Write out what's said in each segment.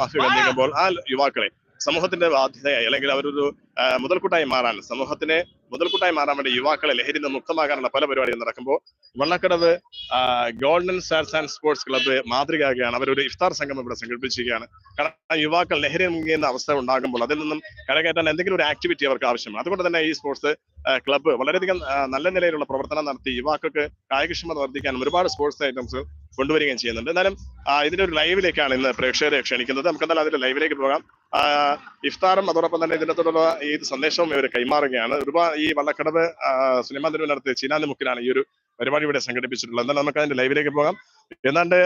മാഫിയകൾ നീങ്ങുമ്പോൾ ആ യുവാക്കളെ സമൂഹത്തിന്റെ ബാധ്യതയായി അല്ലെങ്കിൽ അവരൊരു മുതൽക്കൂട്ടായി മാറാൻ സമൂഹത്തിനെ മുതൽക്കൂട്ടായി മാറാൻ വേണ്ടി യുവാക്കളെ ലഹരി നിന്ന് മുക്തമാകാനുള്ള പല പരിപാടികൾ നടക്കുമ്പോൾ Vallakkadavu golden stars and sports club മാതൃകയാകുകയാണ്. അവരൊരു ഇഫ്താർ സംഗമം ഇവിടെ സംഘടിപ്പിച്ചിരിക്കുകയാണ്. കാരണം യുവാക്കൾ ലഹരി മുങ്ങിയുന്ന അവസ്ഥ ഉണ്ടാകുമ്പോൾ അതിൽ നിന്നും കരകയറ്റാൻ എന്തെങ്കിലും ഒരു ആക്ടിവിറ്റി അവർക്ക് ആവശ്യമാണ്. അതുകൊണ്ട് തന്നെ ഈ സ്പോർട്സ് ക്ലബ്ബ് വളരെയധികം നല്ല നിലയിലുള്ള പ്രവർത്തനം നടത്തി യുവാക്കൾക്ക് കായികക്ഷമത വർദ്ധിക്കാനും ഒരുപാട് സ്പോർട്സ് ഐറ്റംസ് കൊണ്ടുവരികയും ചെയ്യുന്നുണ്ട്. എന്നാലും ഇതിന്റെ ഒരു ലൈവിലേക്കാണ് ഇന്ന് പ്രേക്ഷകരെ ക്ഷണിക്കുന്നത്. നമുക്ക് എന്തായാലും അതിന്റെ ലൈവിലേക്ക് പോകാം. ഇഫ്താറും അതോടൊപ്പം തന്നെ ഇതിനെ തുടർന്നുള്ള ഈ സന്ദേശവും ഇവർ കൈമാറുകയാണ്. ഒരുപാട് ഈ വള്ളക്കടവ് സിനിമാ തെരുവിൽ നടത്തിയ ചീനാന്തി മുക്കിലാണ് ഈ ഒരു പരിപാടി ഇവിടെ സംഘടിപ്പിച്ചിട്ടുള്ളത്. എന്നാൽ നമുക്ക് അതിന്റെ ലൈവിലേക്ക് പോകാം. ഏതാണ്ട്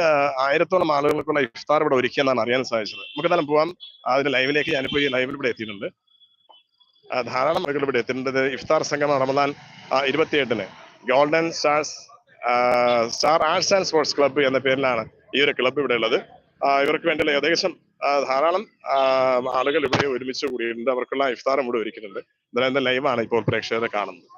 ആയിരത്തോളം ആളുകൾക്കുള്ള ഇഫ്താർ ഇവിടെ ഒരുക്കിയെന്നാണ് അറിയാൻ സാധിച്ചത്. നമുക്ക് എന്തായാലും പോകാം അതിന്റെ ലൈവിലേക്ക് ഞാനിപ്പോ ഈ ലൈവിൽ ഇവിടെ എത്തിയിട്ടുണ്ട്. ധാരാളം ആളുകൾ ഇവിടെ എത്തിയിട്ടുണ്ട്. ഇഫ്താർ സംഗമം റമദാൻ ഇരുപത്തിയെട്ടിന്. Golden stars star arts and sports club എന്ന പേരിലാണ് ഈ ഒരു ക്ലബ്ബ് ഇവിടെ ഉള്ളത്. ഇവർക്ക് വേണ്ടിയുള്ള ഏകദേശം ധാരാളം ആളുകൾ ഇവിടെ ഒരുമിച്ച് കൂടിയിട്ടുണ്ട്. അവർക്കുള്ള ഇഫ്താറും ഇവിടെ ഒരുക്കുന്നുണ്ട്. ലൈവ് ലൈവാണ് ഇപ്പോൾ പ്രേക്ഷകരെ കാണുന്നത്.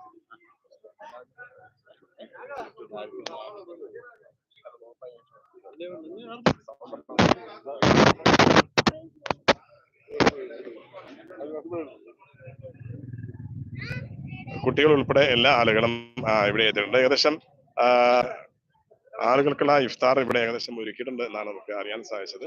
കുട്ടികൾ ഉൾപ്പെടെ എല്ലാ ആളുകളും ഇവിടെ എത്തിയിട്ടുണ്ട്. ഏകദേശം ആളുകൾക്കുള്ള ഇഫ്താർ ഇവിടെ ഏകദേശം ഒരുക്കിയിട്ടുണ്ട് എന്നാണ് നമുക്ക് അറിയാൻ സാധിച്ചത്.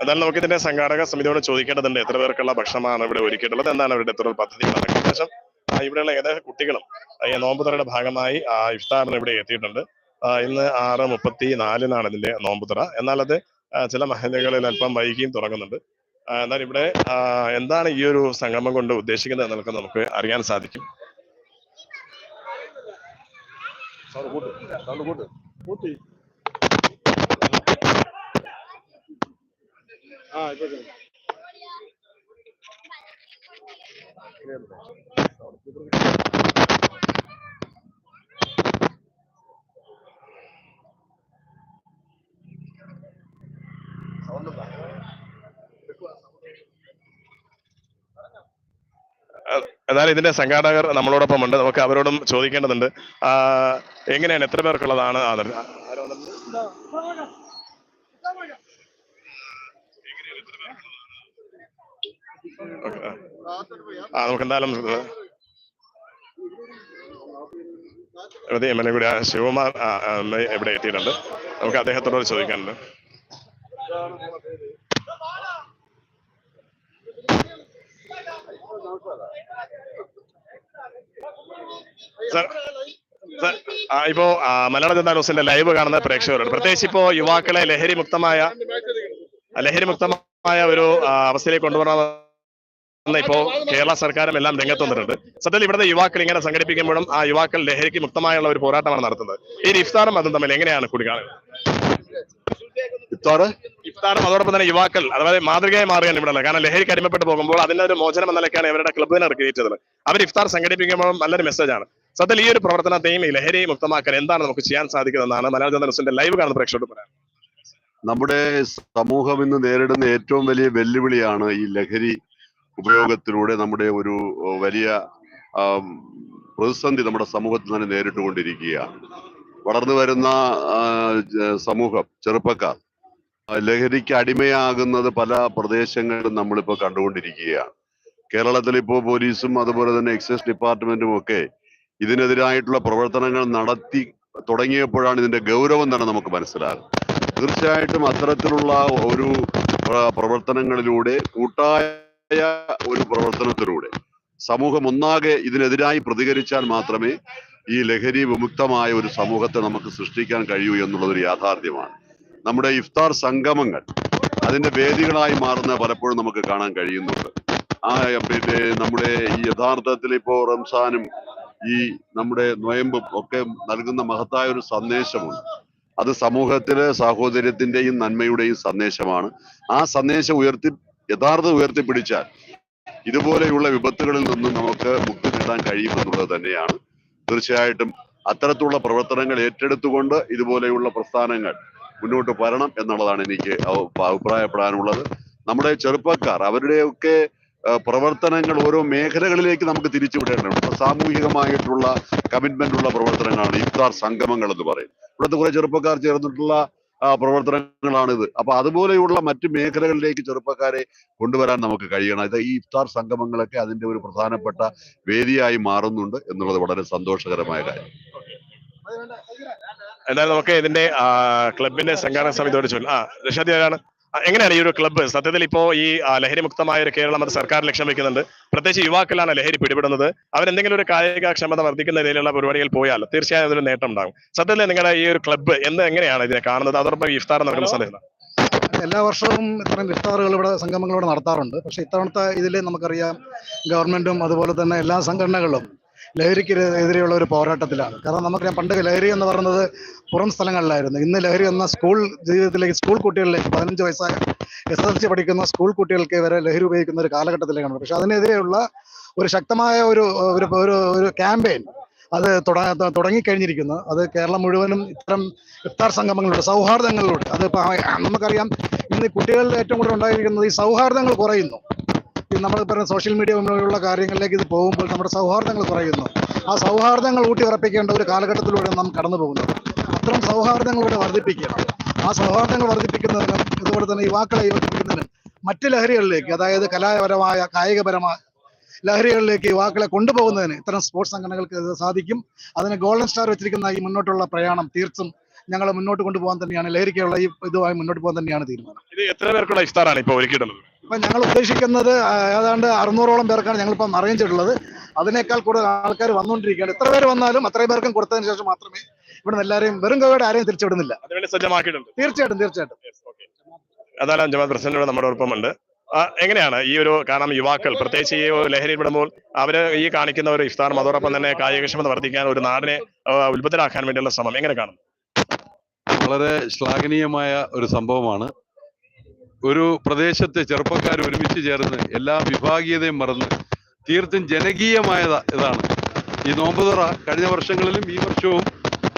എന്നാലും നമുക്ക് ഇതിന്റെ സംഘാടക സമിതിയോട് ചോദിക്കേണ്ടതുണ്ട് എത്ര പേർക്കുള്ള ഭക്ഷണമാണ് ഇവിടെ ഒരുക്കിയിട്ടുള്ളത് എന്താണ് അവരുടെ എത്ര പദ്ധതി ഏകദേശം ഇവിടെയുള്ള ഏകദേശം കുട്ടികളും നോമ്പുതറയുടെ ഭാഗമായി ഇഫ്താറിന് ഇവിടെ എത്തിയിട്ടുണ്ട്. ഇന്ന് ആറ് മുപ്പത്തി നാലിനാണ് ഇതിന്റെ നോമ്പുതറ. എന്നാൽ അത് ചില മഹലുകളിൽ അല്പം വൈകിയും തുടങ്ങുന്നുണ്ട്. എന്നാൽ ഇവിടെ എന്താണ് ഈ ഒരു സംഗമം കൊണ്ട് ഉദ്ദേശിക്കുന്നത് എന്നൊക്കെ നമുക്ക് അറിയാൻ സാധിക്കും. சவுண்ட் போட்டு சவுண்ட் போட்டு. போட்டு. ஆ இப்போ சவுண்ட் എന്നാൽ ഇതിന്റെ സംഘാടകർ നമ്മളോടൊപ്പം ഉണ്ട് നമുക്ക് അവരോടും ചോദിക്കേണ്ടതുണ്ട് എങ്ങനെയാണ് എത്ര പേർക്കുള്ളതാണ് ആ, ആരാ വന്നത്? ഓക്കേ, ആ. നമുക്ക് എന്തായാലും എം എൽ എ കൂടി ശിവകുമാർ ഇവിടെ എത്തിയിട്ടുണ്ട് നമുക്ക് അദ്ദേഹത്തോട് ചോദിക്കാനുണ്ട് സാർ ഇപ്പോ മലയാള ജനതാ ന്യൂസിന്റെ ലൈവ് കാണുന്ന പ്രേക്ഷകരോട്. പ്രത്യേകിച്ച് ഇപ്പോ യുവാക്കളെ ലഹരി മുക്തമായ ലഹരി മുക്തമായ ഒരു അവസ്ഥയിലേക്ക് കൊണ്ടുവരണമെന്ന് ഇപ്പോ കേരള സർക്കാരും എല്ലാം രംഗത്ത് വന്നിട്ടുണ്ട്. സത്യത്തിൽ ഇവിടുത്തെ യുവാക്കൾ ഇങ്ങനെ സംഘടിപ്പിക്കുമ്പോഴും ആ യുവാക്കൾ ലഹരിക്ക് മുക്തമായുള്ള ഒരു പോരാട്ടമാണ് നടത്തുന്നത്. ഈ ഇഫ്താറും അതും തമ്മിൽ എങ്ങനെയാണ് കൂടിക്കാണുന്നത് ഇഫ്താറ്? ഇഫ്താറും അതോടൊപ്പം തന്നെ യുവാക്കൾ അതായത് മാതൃകയായി മാറുകയാണ് ഇവിടെ കാരണം ലഹരിക്ക് അടിമപ്പെട്ട് പോകുമ്പോൾ അതിന്റെ ഒരു മോചനം എന്ന നിലയ്ക്കാണ് ഇവരുടെ ക്ലബ് തന്നെ ക്രിയേറ്റ് ചെയ്തത് അവർ ഇഫ്താർ സംഘടിപ്പിക്കുമ്പോൾ നല്ലൊരു മെസ്സേജ് ആണ്. സത്യത്തിൽ ഈ ഒരു പ്രവർത്തനത്തെയും ഈ ലഹരി മുക്തമാക്കാൻ എന്താണ് നമുക്ക് ചെയ്യാൻ സാധിക്കുന്നതെന്നാണ് മലയാള ജനറൽസിന്റെ ലൈവ് കാണുന്ന പ്രേക്ഷകരോട് പറയാം. നമ്മുടെ സമൂഹം ഇന്ന് നേരിടുന്ന ഏറ്റവും വലിയ വെല്ലുവിളിയാണ് ഈ ലഹരി ഉപയോഗത്തിലൂടെ നമ്മുടെ ഒരു വലിയ പ്രതിസന്ധി നമ്മുടെ സമൂഹത്തിൽ തന്നെ നേരിട്ടുകൊണ്ടിരിക്കുകയാണ്. വളർന്നു വരുന്ന സമൂഹം ചെറുപ്പക്കാർ ലഹരിക്ക് അടിമയാകുന്നത് പല പ്രദേശങ്ങളിലും നമ്മളിപ്പോൾ കണ്ടുകൊണ്ടിരിക്കുകയാണ്. കേരളത്തിൽ ഇപ്പോൾ പോലീസും അതുപോലെ തന്നെ എക്സൈസ് ഡിപ്പാർട്ട്മെന്റും ഒക്കെ ഇതിനെതിരായിട്ടുള്ള പ്രവർത്തനങ്ങൾ നടത്തി തുടങ്ങിയപ്പോഴാണ് ഇതിന്റെ ഗൗരവം തന്നെ നമുക്ക് മനസ്സിലാകുന്നത്. തീർച്ചയായിട്ടും അത്തരത്തിലുള്ള ഒരു പ്രവർത്തനങ്ങളിലൂടെ കൂട്ടായ ഒരു പ്രവർത്തനത്തിലൂടെ സമൂഹം ഒന്നാകെ ഇതിനെതിരായി പ്രതികരിച്ചാൽ മാത്രമേ ഈ ലഹരി വിമുക്തമായ ഒരു സമൂഹത്തെ നമുക്ക് സൃഷ്ടിക്കാൻ കഴിയൂ എന്നുള്ളതൊരു യാഥാർത്ഥ്യമാണ്. നമ്മുടെ ഇഫ്താർ സംഗമങ്ങൾ അതിന്റെ വേദികളായി മാറുന്ന പലപ്പോഴും നമുക്ക് കാണാൻ കഴിയുന്നുണ്ട്. ആ പിന്നെ നമ്മുടെ ഈ യഥാർത്ഥത്തിൽ ഇപ്പോ റംസാനും ഈ നമ്മുടെ നൊയമ്പും ഒക്കെ നൽകുന്ന മഹത്തായ ഒരു സന്ദേശമുണ്ട്. അത് സമൂഹത്തിലെ സാഹോദര്യത്തിന്റെയും നന്മയുടെയും സന്ദേശമാണ്. ആ സന്ദേശം ഉയർത്തി യഥാർത്ഥ ഉയർത്തിപ്പിടിച്ചാൽ ഇതുപോലെയുള്ള വിപത്തുകളിൽ നിന്നും നമുക്ക് മുക്തി നേടാൻ കഴിയുമെന്നുള്ളത് തന്നെയാണ്. തീർച്ചയായിട്ടും അത്തരത്തിലുള്ള പ്രവർത്തനങ്ങൾ ഏറ്റെടുത്തുകൊണ്ട് ഇതുപോലെയുള്ള പ്രസ്ഥാനങ്ങൾ മുന്നോട്ട് വരണം എന്നുള്ളതാണ് എനിക്ക് അഭിപ്രായപ്പെടാനുള്ളത്. നമ്മുടെ ചെറുപ്പക്കാർ അവരുടെയൊക്കെ പ്രവർത്തനങ്ങൾ ഓരോ മേഖലകളിലേക്ക് നമുക്ക് തിരിച്ചുവിടേണ്ടതുണ്ട് സാമൂഹികമായിട്ടുള്ള കമ്മിറ്റ്മെന്റ് ഉള്ള പ്രവർത്തനങ്ങളാണ് ഇഫ്താർ സംഗമങ്ങൾ എന്ന് പറയും ഇവിടുത്തെ കുറെ ചെറുപ്പക്കാർ ചേർന്നിട്ടുള്ള പ്രവർത്തനങ്ങളാണിത്. അപ്പൊ അതുപോലെയുള്ള മറ്റ് മേഖലകളിലേക്ക് ചെറുപ്പക്കാരെ കൊണ്ടുവരാൻ നമുക്ക് കഴിയണം. ഇത് ഈ ഇഫ്താർ സംഗമങ്ങളൊക്കെ അതിന്റെ ഒരു പ്രധാനപ്പെട്ട വേദിയായി മാറുന്നുണ്ട് എന്നുള്ളത് വളരെ സന്തോഷകരമായ കാര്യം. എന്തായാലും നമുക്ക് ഇതിന്റെ ക്ലബിന്റെ സംഘാടക സമിതിയോട് ചോദിക്കും ആ രക്ഷാദി ആരാണ്? എങ്ങനെയാണ് ഈ ഒരു ക്ലബ്ബ്? സത്യത്തിൽ ഇപ്പോ ഈ ലഹരി മുക്തമായ ഒരു കേരളം അത് സർക്കാർ ലക്ഷ്യം വെക്കുന്നുണ്ട്. പ്രത്യേകിച്ച് യുവാക്കളാണ് ലഹരി പിടിപെടുന്നത്. അവരെന്തെങ്കിലും ഒരു കായിക ക്ഷമത വർദ്ധിക്കുന്ന രീതിയിലുള്ള പരിപാടികൾ പോയാൽ തീർച്ചയായും അതൊരു നേട്ടം ഉണ്ടാകും. സത്യത്തിൽ നിങ്ങളുടെ ഈ ഒരു ക്ലബ്ബ് എന്ന് എങ്ങനെയാണ് ഇതിനെ കാണുന്നത്? അതോടൊപ്പം ഇഫ്താർ നടക്കുന്ന സമയത്ത് എല്ലാ വർഷവും ഇത്തരം ഇഫ്താറുകൾ ഇവിടെ സംഗമങ്ങൾ ഇവിടെ നടത്താറുണ്ട്. പക്ഷേ ഇത്തവണത്തെ ഇതിൽ നമുക്കറിയാം ഗവൺമെന്റും അതുപോലെ തന്നെ എല്ലാ സംഘടനകളും ലഹരിക്ക് എതിരെയുള്ള ഒരു പോരാട്ടത്തിലാണ്. കാരണം നമുക്കറിയാം പണ്ട് ലഹരി എന്ന് പറയുന്നത് പുറം സ്ഥലങ്ങളിലായിരുന്നു. ഇന്ന് ലഹരി എന്ന സ്കൂൾ ജീവിതത്തിലേക്ക് സ്കൂൾ കുട്ടികളിലേക്ക് പതിനഞ്ച് വയസ്സായ എസ് എൽ സി പഠിക്കുന്ന സ്കൂൾ കുട്ടികൾക്ക് വരെ ലഹരി ഉപയോഗിക്കുന്ന ഒരു കാലഘട്ടത്തിലേക്കാണ്. പക്ഷെ അതിനെതിരെയുള്ള ഒരു ശക്തമായ ഒരു ഒരു ഒരു ക്യാമ്പയിൻ അത് തുടങ്ങിക്കഴിഞ്ഞിരിക്കുന്നു. അത് കേരളം മുഴുവനും ഇത്തരം ഇഫ്താർ സംഗമങ്ങളിലൂടെ സൗഹാർദ്ദങ്ങളിലൂടെ അത് നമുക്കറിയാം ഇന്ന് കുട്ടികളിൽ ഏറ്റവും കൂടുതൽ ഉണ്ടായിരിക്കുന്നത് ഈ സൗഹാർദ്ദങ്ങൾ കുറയുന്നു. നമ്മൾ പറയുന്ന സോഷ്യൽ മീഡിയ മുന്നിലുള്ള കാര്യങ്ങളിലേക്ക് ഇത് പോകുമ്പോൾ നമ്മുടെ സൗഹാർദ്ദങ്ങൾ കുറയുന്നു. ആ സൗഹാർദ്ദങ്ങൾ ഊട്ടി ഉറപ്പിക്കേണ്ട ഒരു കാലഘട്ടത്തിലൂടെ നാം കടന്നു പോകുന്നത്. അത്തരം സൗഹാർദ്ദങ്ങളിലൂടെ വർദ്ധിപ്പിക്കുക. ആ സൗഹാർദ്ദങ്ങൾ വർദ്ധിപ്പിക്കുന്നതിന് അതുപോലെ തന്നെ യുവാക്കളെ യോജിപ്പിക്കുന്നതിനും മറ്റ് ലഹരികളിലേക്ക് അതായത് കലാപരമായ കായികപരമായ ലഹരികളിലേക്ക് യുവാക്കളെ കൊണ്ടുപോകുന്നതിന് ഇത്തരം സ്പോർട്സ് സംഘടനകൾക്ക് സാധിക്കും. അതിന് ഗോൾഡൻ സ്റ്റാർ വെച്ചിരിക്കുന്ന ഈ മുന്നോട്ടുള്ള പ്രയാണം തീർച്ചും ഞങ്ങൾ മുന്നോട്ട് കൊണ്ടുപോകാൻ തന്നെയാണ് ലഹരിക്കുള്ള ഈ ഇതുമായി മുന്നോട്ട് പോകാൻ തന്നെയാണ് തീരുമാനം. ഇത് എത്ര പേർക്കുള്ള ഇഫ്താറാണ് ഇപ്പോൾ ഒരുക്കിയിട്ടുള്ളത്? ഇപ്പൊ ഞങ്ങൾ ഉദ്ദേശിക്കുന്നത് ഏതാണ്ട് അറുന്നൂറോളം പേർക്കാണ് ഞങ്ങളിപ്പം അറേഞ്ച് ചെയ്തിട്ടുള്ളത് അതിനേക്കാൾ കൂടുതൽ ആൾക്കാർ വന്നുകൊണ്ടിരിക്കുകയാണ്. എത്ര പേര് വന്നാലും അത്രയും പേർക്കും കൊടുത്തതിന് ശേഷം മാത്രമേ ഇവിടെ എല്ലാവരെയും വെറും കവയുടെ ആരെയും തിരിച്ചുവിടുന്നില്ല സജ്ജമാക്കിയിട്ടുണ്ട്. തീർച്ചയായിട്ടും തീർച്ചയായിട്ടും. അതാണ് ജമാഅത്ത് പ്രസിഡന്റ് നമ്മുടെ ഒപ്പമുണ്ട്. എങ്ങനെയാണ് ഈ ഒരു കാരണം യുവാക്കൾ പ്രത്യേകിച്ച് ഈ ലഹരി വിടുമ്പോൾ അവർ ഈ കാണിക്കുന്ന ഒരു ഇഫ്താറും അതോടൊപ്പം തന്നെ കായികക്ഷമത വർദ്ധിക്കാൻ ഒരു നാടിനെ ആ, വേണ്ടിയുള്ള ശ്രമം എങ്ങനെ കാണുന്നു? വളരെ ശ്ലാഘനീയമായ ഒരു സംഭവമാണ്. ഒരു പ്രദേശത്തെ ചെറുപ്പക്കാർ ഒരുമിച്ച് ചേർന്ന് എല്ലാ വിഭാഗീയതയും മറന്ന് തീർത്തും ജനകീയമായ ഇതാണ്. ഈ നോമ്പുതുറ കഴിഞ്ഞ വർഷങ്ങളിലും ഈ വർഷവും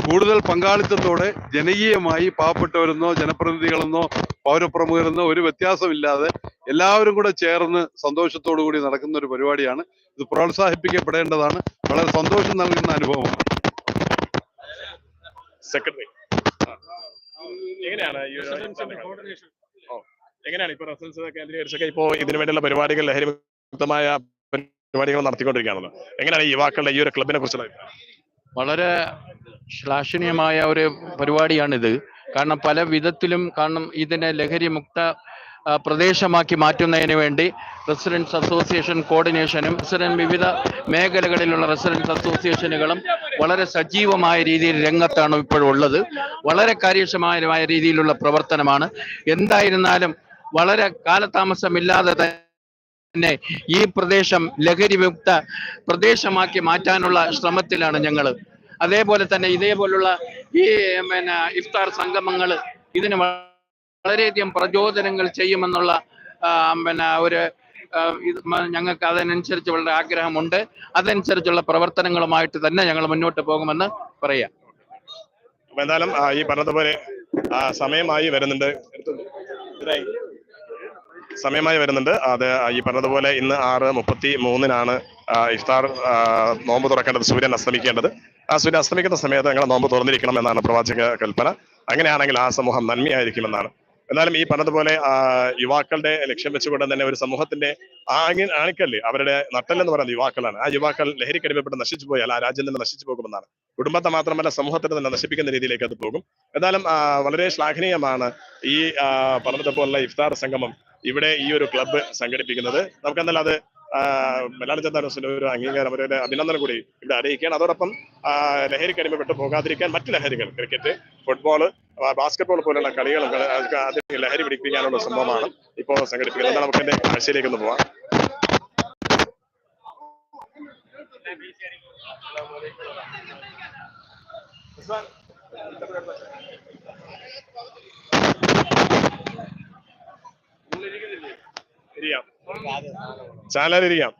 കൂടുതൽ പങ്കാളിത്തത്തോടെ ജനകീയമായി പാവപ്പെട്ടവരെന്നോ ജനപ്രതിനിധികളെന്നോ പൗരപ്രമുഖരെന്നോ ഒരു വ്യത്യാസമില്ലാതെ എല്ലാവരും കൂടെ ചേർന്ന് സന്തോഷത്തോടു കൂടി നടക്കുന്ന ഒരു പരിപാടിയാണ്. ഇത് പ്രോത്സാഹിപ്പിക്കപ്പെടേണ്ടതാണ്. വളരെ സന്തോഷം നൽകുന്ന അനുഭവമാണ്. സെക്രട്ടറി. എങ്ങനെയാണ് എങ്ങനെയാണ് ഇപ്പൊ റെഫറൻസ് കേന്ദ്രീകരിച്ചൊക്കെ ഇപ്പോ ഇതിനു വേണ്ടിയുള്ള പരിപാടികൾ ലഹരി വിമുക്തമായ പരിപാടികൾ നടത്തിക്കൊണ്ടിരിക്കുകയാണല്ലോ. എങ്ങനെയാണ് യുവാക്കളുടെ ഈ ഒരു ക്ലബിനെ കുറിച്ചുള്ള വളരെ ശ്ലാഘനീയമായ ഒരു പരിപാടിയാണിത്. കാരണം പല വിധത്തിലും കാരണം ഇതിനെ ലഹരി മുക്ത പ്രദേശമാക്കി മാറ്റുന്നതിന് വേണ്ടി റെസിഡൻസ് അസോസിയേഷൻ കോർഡിനേഷനും റെസിഡൻസ് വിവിധ മേഖലകളിലുള്ള റെസിഡൻസ് അസോസിയേഷനുകളും വളരെ സജീവമായ രീതിയിൽ രംഗത്താണ് ഇപ്പോഴുള്ളത്. വളരെ കാര്യക്ഷമമായ രീതിയിലുള്ള പ്രവർത്തനമാണ്. എന്തായിരുന്നാലും വളരെ കാലതാമസമില്ലാതെ തന്നെ ഈ പ്രദേശം ലഹരി വിമുക്ത പ്രദേശമാക്കി മാറ്റാനുള്ള ശ്രമത്തിലാണ് ഞങ്ങൾ അതേപോലെ തന്നെ ഇതേപോലുള്ള ഈ പിന്നെ ഇഫ്താർ സംഗമങ്ങൾ ഇതിന് വളരെയധികം പ്രചോദനങ്ങൾ ചെയ്യുമെന്നുള്ള പിന്നെ ഒരു ഇത് ഞങ്ങൾക്ക് അതിനനുസരിച്ച് വളരെ ആഗ്രഹമുണ്ട്. അതനുസരിച്ചുള്ള പ്രവർത്തനങ്ങളുമായിട്ട് തന്നെ ഞങ്ങൾ മുന്നോട്ട് പോകുമെന്ന് പറയാം. എന്തായാലും ഈ പറഞ്ഞതുപോലെ സമയമായി വരുന്നുണ്ട്. സമയമായി വരുന്നുണ്ട്. അത് ഈ പറഞ്ഞതുപോലെ ഇന്ന് ആറ് മുപ്പത്തി മൂന്നിനാണ് ഇഫ്താർ നോമ്പ് തുറക്കേണ്ടത് സൂര്യൻ അസ്തമിക്കേണ്ടത്. ആ സൂര്യൻ അസ്തമിക്കുന്ന സമയത്ത് ഞങ്ങൾ നോമ്പ് തുറന്നിരിക്കണം എന്നാണ് പ്രവാചക കൽപ്പന. അങ്ങനെയാണെങ്കിൽ ആ സമൂഹം നന്മയായിരിക്കുമെന്നാണ് എന്നാലും ഈ പറഞ്ഞതുപോലെ യുവാക്കളുടെ ലക്ഷ്യം വെച്ചുകൊണ്ട് തന്നെ ഒരു സമൂഹത്തിന്റെ ആങ്ങി ആണിക്കല്ല് അവരുടെ നട്ടല്ലെന്ന് പറയുന്നത് യുവാക്കളാണ്. ആ യുവാക്കൾ ലഹരിക്കടിമപ്പെട്ട് നശിച്ചു പോയാൽ ആ രാജ്യം തന്നെ നശിച്ചു പോകുമെന്നാണ്. കുടുംബത്തെ മാത്രമല്ല സമൂഹത്തിന് തന്നെ നശിപ്പിക്കുന്ന രീതിയിലേക്ക് അത് പോകും. എന്നാലും വളരെ ശ്ലാഘനീയമാണ് ഈ പറഞ്ഞതുപോലുള്ള ഇഫ്താർ സംഗമം. ഇവിടെ ഈ ഒരു ക്ലബ്ബ് സംഘടിപ്പിക്കുന്നത്. നമുക്ക് എന്തായാലും അത് ജനതാ ന്യൂസിന്റെ ഒരു അംഗീകാരം അവരുടെ അഭിനന്ദനം കൂടി ഇവിടെ അറിയിക്കുകയാണ്. അതോടൊപ്പം ആ, ലഹരിക്കടിമപ്പെട്ട് പോകാതിരിക്കാൻ മറ്റ് ലഹരികൾ ക്രിക്കറ്റ് ഫുട്ബോൾ ബാസ്കറ്റ്ബോൾ പോലുള്ള കളികളൊക്കെ അതിൽ ലഹരി പിടിപ്പിക്കാനുള്ള സംഭവമാണ് ഇപ്പോൾ സംഘടിപ്പിക്കുന്നത്. എന്നാൽ നമുക്ക് എന്റെ ആഴ്ചയിലേക്ക് ഒന്ന് പോവാം. ഇരിക്കാം ചാനലിരിക്കാം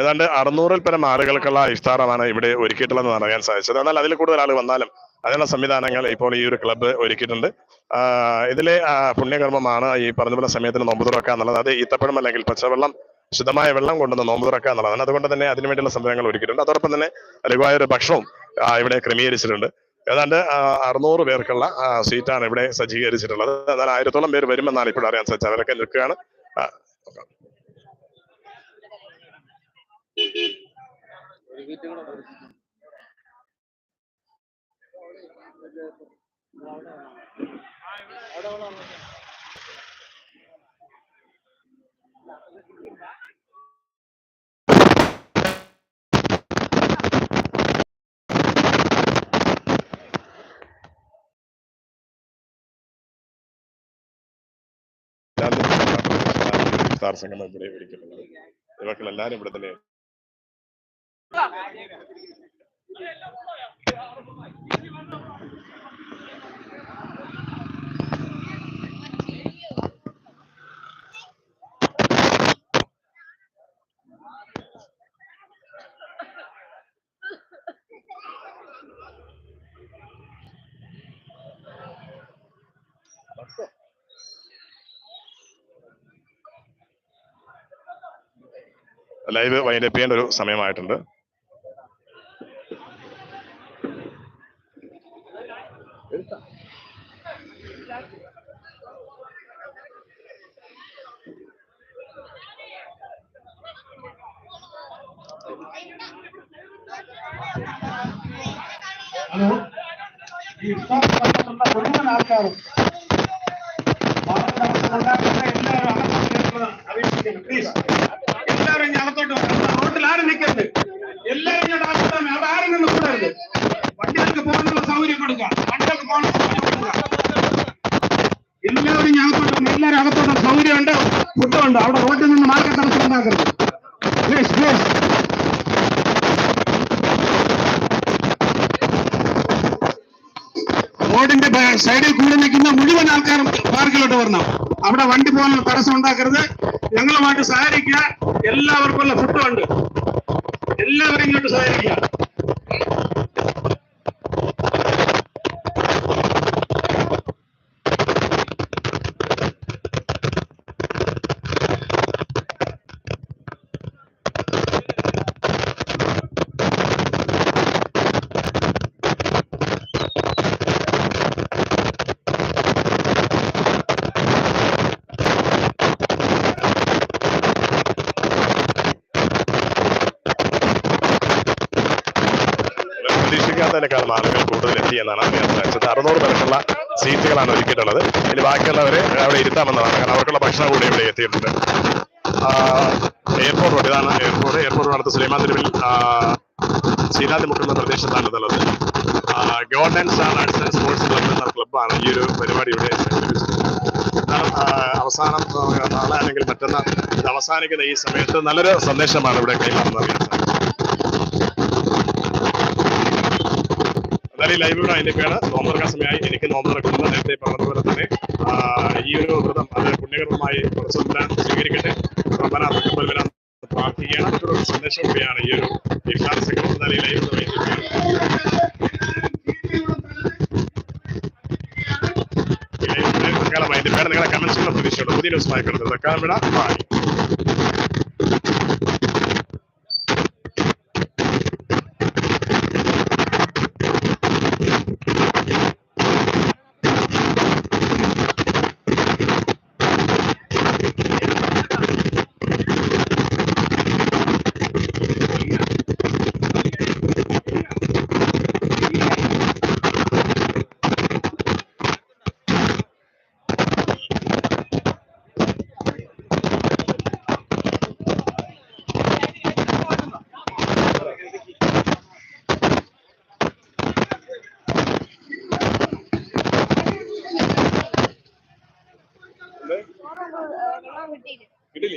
ഏതാണ്ട് അറുന്നൂറിൽ പരം ആളുകൾക്കുള്ള ഇഫ്താറാണ് ഇവിടെ ഒരുക്കിയിട്ടുള്ളതെന്ന് അറിയാൻ സാധിച്ചത്. എന്നാൽ അതിൽ കൂടുതൽ ആൾ വന്നാലും അതിനുള്ള സംവിധാനങ്ങൾ ഇപ്പോൾ ഈ ഒരു ക്ലബ്ബ് ഒരുക്കിയിട്ടുണ്ട്. ഇതിലെ പുണ്യകർമ്മമാണ് ഈ പറഞ്ഞ പോലെ സമയത്തിന് നോമ്പ് തുറക്കുക എന്നുള്ളത്. അത് ഈത്തപ്പഴം അല്ലെങ്കിൽ പച്ചവെള്ളം ശുദ്ധമായ വെള്ളം കൊണ്ടുവന്ന് നോമ്പ് തുറക്കുക എന്നുള്ളതാണ്. അതുകൊണ്ട് തന്നെ അതിനുവേണ്ടിയുള്ള സംവിധാനങ്ങൾ ഒരുക്കിയിട്ടുണ്ട്. അതോടൊപ്പം തന്നെ ലഘുവായ ഒരു ഭക്ഷണവും ഇവിടെ ക്രമീകരിച്ചിട്ടുണ്ട്. ഏതാണ്ട് അറുന്നൂറ് പേർക്കുള്ള സീറ്റാണ് ഇവിടെ സജ്ജീകരിച്ചിട്ടുള്ളത്. എന്നാൽ ആയിരത്തോളം പേര് വരുമെന്നാണ് ഇപ്പോൾ അറിയാൻ സാധിച്ചത്. അവരൊക്കെ നിൽക്കുകയാണ്. ആ, ഇഫ്താർ സംഗമം ഇവിടെ വിളിക്കുന്നത് യുവാക്കൾ എല്ലാവരും ഇവിടെ തന്നെ ലൈവ് വൈൻഡപ്പ് ചെയ്യേണ്ട ഒരു സമയമായിട്ടുണ്ട്. ഹലോ. ഈ ആൾക്കാരും എല്ലാവരും അറിയിച്ചിരിക്കുന്നു പ്ലീസ് എല്ലാവരും ഇനി അകത്തോട്ട് വരണം. റോട്ടിൽ ആരും നിൽക്കരുത് എല്ലാവരും ഇങ്ങോട്ട് അകത്തോട്ട് വരണം. അവിടെ ആരും നിന്ന് കൂടരുത് വണ്ടികൾക്ക് പോകാനുള്ള സൗകര്യം കൊടുക്കുക വണ്ടികൾക്ക് പോകാനുള്ള സൗകര്യം കൊടുക്കുക എല്ലാവരും ഇനി അകത്തോട്ട് വരണം. എല്ലാവരും അകത്തോട്ട് സൗകര്യമുണ്ട് ഫുഡുണ്ട് അവിടെ റോഡിൽ നിന്ന് പ്ലീസ് റോഡിന്റെ സൈഡിൽ കൂടി നിൽക്കുന്ന മുഴുവൻ ആൾക്കാരും പാർക്കിലോട്ട് വരണം. അവിടെ വണ്ടി പോകാനുള്ള തടസ്സം ഉണ്ടാക്കരുത്. ഞങ്ങളുമായിട്ട് സഹകരിക്കുക. എല്ലാവർക്കും ഉള്ള ഫുഡുണ്ട് എല്ലാവരും ഇങ്ങോട്ട് സഹകരിക്കുക. പ്രതീക്ഷിക്കാത്തതിനേക്കാളും ആളുകൾ കൂടുതൽ എത്തി എന്നാണ് സാധിച്ചത് അറുന്നൂറ് പേർക്കുള്ള സീറ്റുകളാണ് ഒരുക്കിയിട്ടുള്ളത്. ഇനി ബാക്കിയുള്ളവരെ അവിടെ ഇരുത്താമെന്നതാണ്. കാരണം അവർക്കുള്ള ഭക്ഷണം കൂടി ഇവിടെ എത്തിയിട്ടുണ്ട്. എയർപോർട്ട് റോഡ് ഇതാണ് എയർപോർട്ട്. എയർപോർട്ട് അടുത്ത് സുലൈമാൻ തെരുവിൽ ശീലാതി മുട്ടുന്ന പ്രദേശത്താണ് ഇതുള്ളത് government and arts and sports club എന്ന ക്ലബ്ബാണ് ഈ ഒരു പരിപാടി ഇവിടെ അവസാനം നാളെ അല്ലെങ്കിൽ മറ്റന്നാൾ ഇത് അവസാനിക്കുന്ന ഈ സമയത്ത് നല്ലൊരു സന്ദേശമാണ് ഇവിടെ കൈമാറുന്നത് അറിയാൻ സാധിക്കും എന്നാൽ ഈ ലൈവ് ഇവിടെ അതിന്റെയൊക്കെയാണ്. നോമ്പ് തുറക്കാൻ സമയമായി. എനിക്ക് നോമ്പ് തുറക്കുന്നത് നേരത്തെ പറഞ്ഞതുപോലെ തന്നെ ഈ ഒരു വ്രതം അത് പുണ്യകരമായി സ്വീകരിക്കട്ടെ. റബ്ബന തഖബ്ബൽ പ്രാർത്ഥിക്കുകയാണ്. സന്ദേശം കൂടിയാണ് ഈ ഒരു ഈ ലൈവ് തൽക്കാലം അതിന്റെ പേര് പുതിയ ന്യൂസ് കിടന്നത് തൽക്കാലം വിടാം